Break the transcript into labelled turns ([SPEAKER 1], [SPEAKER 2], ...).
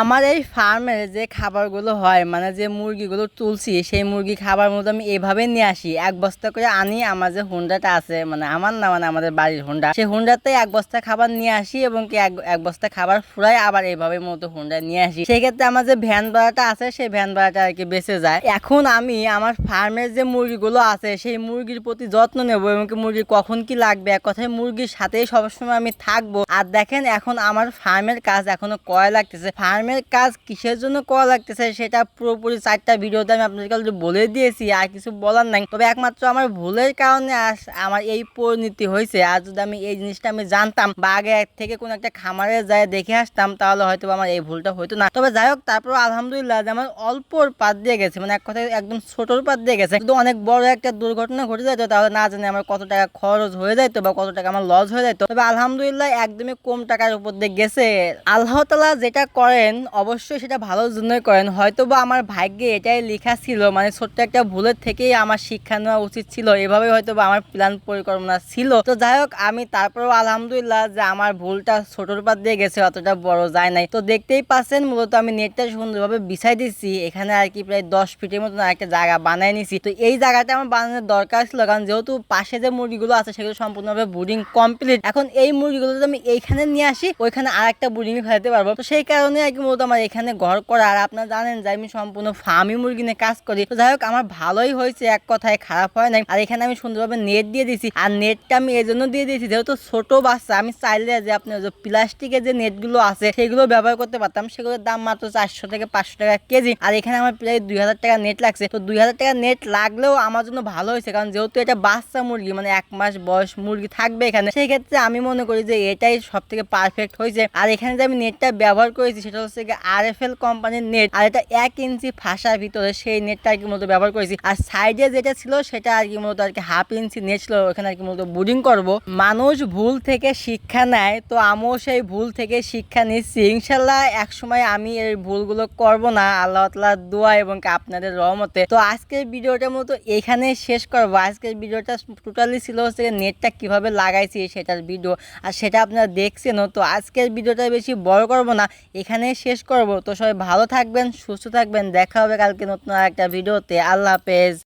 [SPEAKER 1] আমার এই ফার্মের যে খাবারগুলো হয় মানে যে মুরগিগুলো তুলছি, সেই মুরগি খাবার মতো আমি এভাবে নিয়ে আসি। এক বস্তা করে আনি, আমার যে হুন্ডাটা আছে মানে আমার না মানে আমাদের বাড়ির হুন্ডা, সেই হুন্ডাতে এক বস্তা খাবার নিয়ে আসি এবং কি এক বস্তা খাবার ফুরাই আবার এইভাবে মতো হুন্ডা নিয়ে আসি। সেই ক্ষেত্রে আমার যে ভ্যান ভাড়াটা আছে, সেই ভ্যান ভাড়াটা আর কি বেঁচে যায়। এখন আমি আমার ফার্মের যে মুরগিগুলো আছে, সেই মুরগির প্রতি যত্ন নেব এবং কি মুরগি কখন কি লাগবে? এক কথায় মুরগির সাথেই সবসময় আমি থাকব। আর দেখেন, এখন আমার ফার্মের কাজ এখনও কয় লাগতেছে। ফার্মের কাজ কিসের জন্য করা লাগতেছে সেটা পুরোপুরি চারটা ভিডিওতে আমি আপনাদেরকে বলে দিয়েছি, আর কিছু বলার নাই। তবে একমাত্র আমার ভুলের কারণে আমার এই পরিণতি হয়েছে। আর যদি আমি এই জিনিসটা আমি জানতাম বা আগে থেকে কোনো একটা খামারে যায় দেখে আসতাম, তাহলে হয়তো আমার এই ভুলটা হতো না। তবে যাই হোক তারপর আলহামদুলিল্লাহ আমার অল্পর পাত দিয়ে গেছে মানে এক কথায় একদম ছোটোর পাত দিয়ে গেছে। কিন্তু অনেক বড় একটা দুর্ঘটনা ঘটে যেত তাহলে না জানি আমার কত টাকা খরচ হয়ে যাইতো বা কত টাকা আমার লস হয়ে যাইতো। তবে আলহামদুলিল্লাহ একদমই কম টাকার উপর দিয়ে গেছে। আল্লাহ তালা যেটা করেন অবশ্যই সেটা ভালোর জন্যই করেন। হয়তো বা আমার ভাগ্যে এটাই লেখা ছিল মানে ছোট্ট একটা ভুলের থেকেই আমার শিক্ষা নেওয়া উচিত ছিল এভাবে হয়তো বা আমার প্ল্যান পরিকল্পনা ছিল। তো যাই হোক, আমি তারপরেও আলহামদুলিল্লাহ যে আমার ভুলটা ছোটোর পাত দিয়ে গেছে, অতটা বড় যায় নাই। তো দেখতেই পাচ্ছেন, মূলত আমি নেটটা সুন্দরভাবে বিছাই দিচ্ছি এখানে আর কি প্রায় দশ ফিটের মতন একটা জায়গা বানাই নিছি। তো এই জায়গাটা আমার বানানোর দরকার ছিল, কারণ যেহেতু পাশে যে মুরগিগুলো আছে, সেগুলো সম্পূর্ণভাবে বুডিং কমপ্লিট এখন এই মুরগিগুলো যদি আমি এইখানে নিয়ে আসি, ওইখানে আর একটা বুডিং ফেলতে পারব। তো সেই কারণে আর কি মূলত আমার এখানে ঘর করা, আর আপনারা জানেন যে আমি সম্পূর্ণ ফার্মি মুরগি নিয়ে কাজ করি। তো যাই হোক, আমার ভালোই হয়েছে, এক কথায় খারাপ হয় নাই। আর এখানে আমি সুন্দরভাবে নেট দিয়ে দিয়েছি, আর নেটটা আমি এই জন্য দিয়ে দিয়েছি যেহেতু ছোট বাচ্চা, আমি চাইলে যে আপনার যে প্লাস্টিকের যে নেটগুলো আছে, সেগুলো ব্যবহার করতে পারতাম। সেগুলোর দাম মাত্র চারশো থেকে পাঁচশো টাকা কেজি। আর এখানে আমার প্রায় দুই হাজার টাকা নেট লাগছে। তো দুই হাজার টাকা নেট লাগলেও আমার জন্য ভালো হয়েছে, কারণ যেহেতু এটা বাচ্চা মুরগি মানে এক মাস বয়স মুরগি থাকবে এখানে সেই ক্ষেত্রে আমি মনে করি যে এটাই সব থেকে পারফেক্ট হয়েছে। আর এখানে যে আমি নেটটা ব্যবহার করেছি, সেটা হচ্ছে আর এফ এল কোম্পানির নেট আর এটা এক ইঞ্চি ফাঁসার ভিতরে সেই নেটটা আর কি মূলত ব্যবহার করেছি। আর সাইডে যেটা ছিল, সেটা আর কি মূলত আর কি হাফ ইঞ্চি নেট ছিল, ওখানে আর কি মূলত বুডিং করব। মানুষ ভুল থেকে শিক্ষা নেয়, তো আমিও সেই ভুল থেকে শিক্ষা নিচ্ছি। ইনশাল্লাহ এক সময় আমি এই ভুলগুলো করব না। আল্লাহ তালার দোয়া এবং আপনাদের রহমতে। তো আজকের ভিডিওটা মতো এখানে শেষ করব। আজকের ভিডিওটা টোটালি ছিল হচ্ছে নেটটা কীভাবে লাগাইছি সেটার ভিডিও আর সেটা আপনারা দেখছেনও, তো আজকের ভিডিওটা বেশি বড় করব না। এখানে শেষ করব। তো সবাই ভালো থাকবেন, সুস্থ থাকবেন। দেখা হবে কালকে নতুন একটা ভিডিওতে। আল্লাহ হাফেজ।